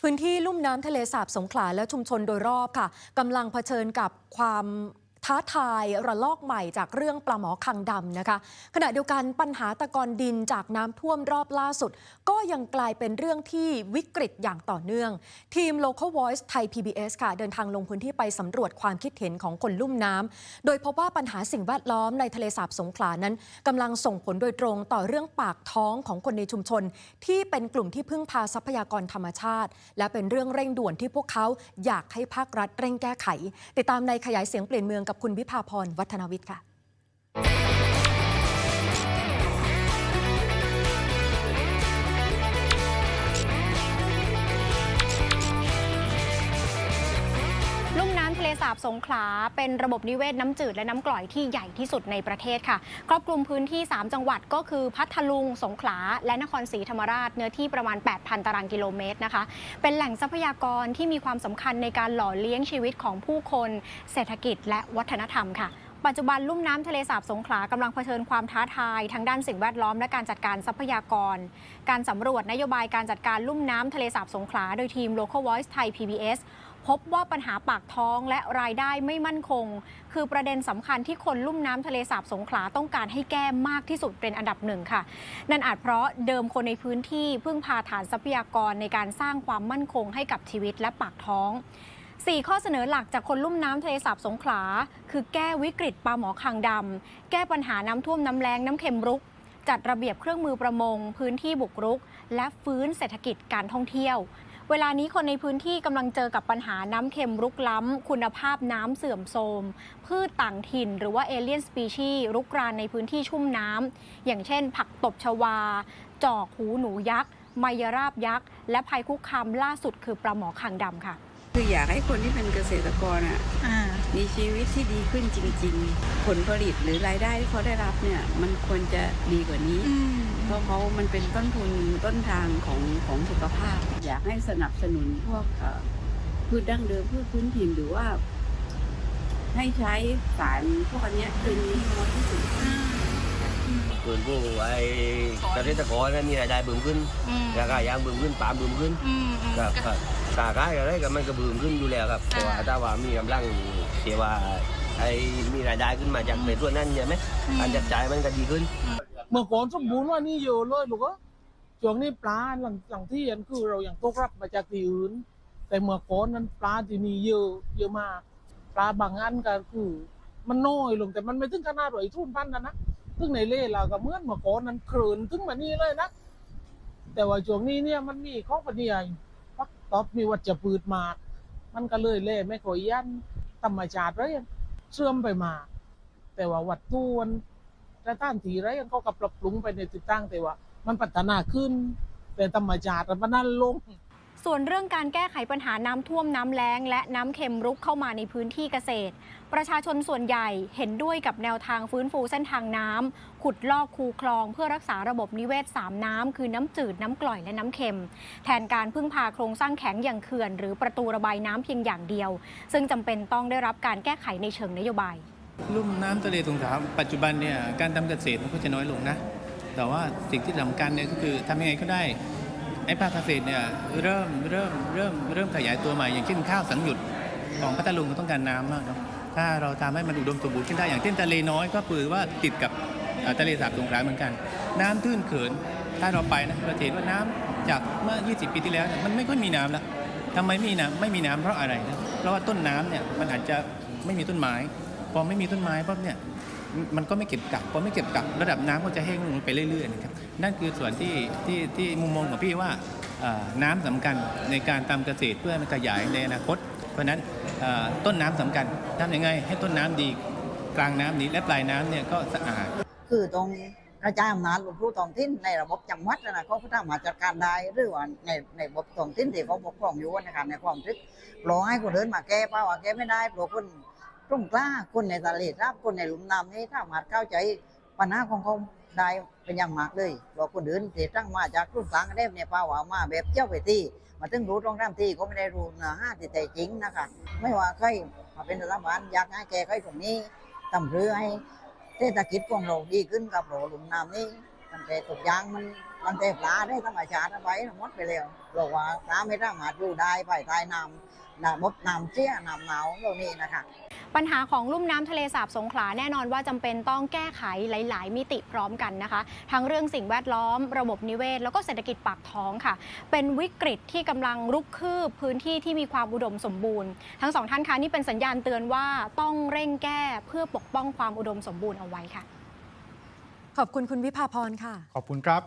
พื้นที่ลุ่มน้ำทะเลสาบสงขลาและชุมชนโดยรอบค่ะกำลังเผชิญกับความ ท้าทายระลอกใหม่จากเรื่องปลาหมอคังดำนะคะ ขณะเดียวกันปัญหาตะกอนดินจากน้ำท่วมรอบล่าสุด ก็ยังกลายเป็นเรื่องที่วิกฤตอย่างต่อเนื่อง ทีม Local Voice ไทย PBS ค่ะ เดินทางลงพื้นที่ไปสำรวจความคิดเห็นของคนลุ่มน้ำโดยพบว่าปัญหาสิ่งแวดล้อมในทะเลสาบสงขลานั้นกำลังส่งผลโดยตรงต่อเรื่องปากท้องของคนในชุมชน ที่เป็นกลุ่มที่พึ่งพาทรัพยากรธรรมชาติ และเป็นเรื่องเร่งด่วนที่พวกเขาอยากให้ภาครัฐเร่งแก้ไข ติดตามในขยายเสียงเปลี่ยนเมืองกับคุณวิภาพรวัฒนวิทย์ค่ะ สาบสงขลาเป็นระบบนิเวศน้ำจืดและน้ำกร่อยที่ใหญ่ที่สุดในประเทศค่ะ ครอบคลุมพื้นที่ 3 จังหวัดก็คือพัทลุง สงขลา และนครศรีธรรมราช เนื้อที่ประมาณ 8,000 ตารางกิโลเมตรนะคะ เป็นแหล่งทรัพยากรที่มีความสำคัญในการหล่อเลี้ยงชีวิตของผู้คน เศรษฐกิจและวัฒนธรรมค่ะปัจจุบันลุ่มน้ำทะเลสาบสงขลากำลังเผชิญความท้าทายทั้งด้านสิ่งแวดล้อมและการจัดการทรัพยากร การสำรวจนโยบายการจัดการลุ่มน้ำทะเลสาบสงขลาโดยทีม Local Voice ไทย PBS พบว่าปัญหาปากท้องและรายได้ไม่มั่นคง คือประเด็นสำคัญที่คนลุ่มน้ำทะเลสาบสงขลาต้องการให้แก้มากที่สุดเป็นอันดับหนึ่งค่ะ นั่นอาจเพราะเดิมคนในพื้นที่พึ่งพาฐานทรัพยากรในการสร้างความมั่นคงให้กับชีวิตและปากท้อง4 ข้อเสนอหลักจากคนลุ่มน้ำทะเลสาบสงขลา คือแก้วิกฤตปลาหมอคางดำ แก้ปัญหาน้ำท่วมน้ำแรงน้ำเค็มรุก จัดระเบียบเครื่องมือประมง พื้นที่บุกรุก และฟื้นเศรษฐกิจการท่องเที่ยว เวลานี้คนในพื้นที่กำลังเจอกับปัญหาน้ำเค็มรุกล้ำ คุณภาพน้ำเสื่อมโทรม พืชต่างถิ่น หรือว่าเอเลียนสปีชีรุกรานในพื้นที่ชุ่มน้ำ อย่างเช่น ผักตบชวา จอกหูหนูยักษ์ ไมยราบยักษ์ และภัยคุกคามล่าสุดคือปลาหมอคางดำค่ะ คืออยากให้คนที่เป็นเกษตรกรอะมีชีวิตที่ดีขึ้นจริง ๆ ผลผลิตหรือรายได้ที่เขาได้รับเนี่ย มันควรจะดีกว่านี้เพราะเขามันเป็นต้นทุนต้นทางของของสุขภาพ อยากให้สนับสนุนพวกเอ่อพืชดั้งเดิมพืชพื้นถิ่นหรือว่า ให้ใช้สารพวกอันเนี้ยคืนนี้ให้น้อยที่สุดส่วนผู้ไอ้เกษตรกรนั้นมีรายได้เบิ่มขึ้นราคายางเบิ่มขึ้นปาล์มเบิ่มขึ้นครับ ครับกาขายอะไรก็มันก็เบิ่มขึ้นอยู่แล้วครับแต่ว่าถ้าว่ามีกำลังที่ว่าไอ้มีรายได้ขึ้นมาจากในส่วนนั้นใช่ไหมการจับจ่ายมันก็ดีขึ้น เมื่อก่อนสมบูรณ์ว่านี่เยอะเลยลูกเอ้ยช่วงนี้ปลาหลังหลังที่อันคือเราอย่างตกรับมาจากที่อื่น แต่เมื่อก่อนนั้นปลาที่นี่เยอะเยอะมาก ปลาบางอันก็คือ มันน้อยลงแต่มันไม่ถึงขนาดว่าไอ้ทุ่นพันนะนะซึ่งในเล่เราก็เหมือนเมื่อก่อนนั้นเขินถึงมานี่เลยนะแต่ว่าช่วงนี้เนี่ยมันมีข้อปฏิยายปัก ตอบมีวัชพืชมาก มันก็เลยเล่ไม่ค่อยยันธรรมชาติเลยเชื่อมไปมา แต่ว่าวัดตวนแต่ต้านทีไรยังก็กปรับปรุงไปในติดตั้งแต่ว่า มันพัฒนาขึ้น แต่ธรรมชาติมันนั่นลง ส่วนเรื่องการแก้ไขปัญหาน้ำท่วมน้ำแล้ง และน้ำเค็มรุกเข้ามาในพื้นที่เกษตร ประชาชนส่วนใหญ่เห็นด้วยกับแนวทางฟื้นฟูเส้นทางน้ำขุดลอกคูคลอง เพื่อรักษาระบบนิเวศ 3 น้ำ คือน้ำจืดน้ำกร่อยและน้ำเค็ม แทนการพึ่งพาโครงสร้างแข็งอย่างเขื่อน หรือประตูระบายน้ำเพียงอย่างเดียว ซึ่งจำเป็นต้องได้รับการแก้ไขในเชิงนโยบาย ลุ่มน้ำทะเลสงขลาปัจจุบันเนี่ยการทำเกษตรมันก็จะน้อยลงนะแต่ว่าสิ่งที่สำคัญเนี่ยก็คือทำยังไงก็ได้ ไอ้ภาคเกษตรเนี่ยเริ่มเริ่มเริ่มเริ่มขยายตัวใหม่อย่างเช่นข้าวสังหยุดของพัทลุงก็ต้องการน้ำมากเนาะถ้าเราทำให้มันอุดมสมบูรณ์ขึ้นได้อย่างเช่นทะเลน้อยก็คือว่าติดกับทะเลสาบสงขลาเหมือนกัน น้ำตื้นเขินถ้าเราไปนะเราจะเห็นว่าน้ำจากเมื่อ 20 ปีที่แล้วมันไม่ค่อยมีน้ำแล้วทำไมไม่มีน้ำไม่มีน้ำเพราะอะไรนะเพราะว่าต้นน้ำเนี่ยมันอาจจะไม่มีต้นไม้พอไม่มีต้นไม้ปั๊บเนี่ย มันก็ไม่เก็บกักพอไม่เก็บกักระดับน้ำก็จะแห้งลงไปเรื่อยๆนะครับนั่นคือส่วนที่ที่ที่มุมมองของพี่ว่าน้ำสำคัญในการทำเกษตรเพื่อขยายในอนาคต เพราะนั้นต้นน้ำสำคัญทำยังไงให้ต้นน้ำดีกลางน้ำดีและปลายน้ำเนี่ยก็สะอาด คือตรงกระจายอำนาจลงผู้ท้องถิ่นในระบบจังหวัดนะเขาก็สามาจัดการได้หรือว่าในในระบบท้องถิ่นที่เขาปกครองอยู่นะครับในความทึกรอให้คนเดินมาแก้เป้าว่าแก้ไม่ได้เพราะคน รงกล้าคนในทะเลรับคนในหลุมน้ำนี่ถ้ามาเข้าใจปัญหาของเขาได้เป็นอย่างมากเลยเพราคนเดินที่ตั้งมาจากรุ่นกลางเดฟเนี่ยเป้าวามาแบบเจ้าไปที่มาถึงรู้ตรงน้ำที่ก็ไม่ได้รู้นื้อห้าที่จริงนะคะไม่ว่าใครมาเป็นรัฐบาลอยากให้แก้ไขตรงนี้ทำเรือให้เศรษฐกิจของเราดีขึ้นกับเราหลุมน้ำนี่ตั้งแต่ทุกยางมันมันเต็มปลาได้ธรรมชาติไว้หมดไปแล้วบอกว่าปลาไม่สามารถอยู่ได้ไปใต้น้ำระบบน้ำเชี่ยน้ำหนาวตรงนี้นะคะ ปัญหาของลุ่มน้ำทะเลสาบสงขลาแน่นอนว่าจำเป็นต้องแก้ไขหลาย ๆ มิติพร้อมกันนะคะ ทั้งเรื่องสิ่งแวดล้อม ระบบนิเวศ แล้วก็เศรษฐกิจปากท้องค่ะ เป็นวิกฤตที่กำลังรุกคืบพื้นที่ที่มีความอุดมสมบูรณ์ ทั้งสองท่านคะนี่เป็นสัญญาณเตือนว่าต้องเร่งแก้เพื่อปกป้องความอุดมสมบูรณ์เอาไว้ค่ะ ขอบคุณคุณวิภาพรค่ะ ขอบคุณครับ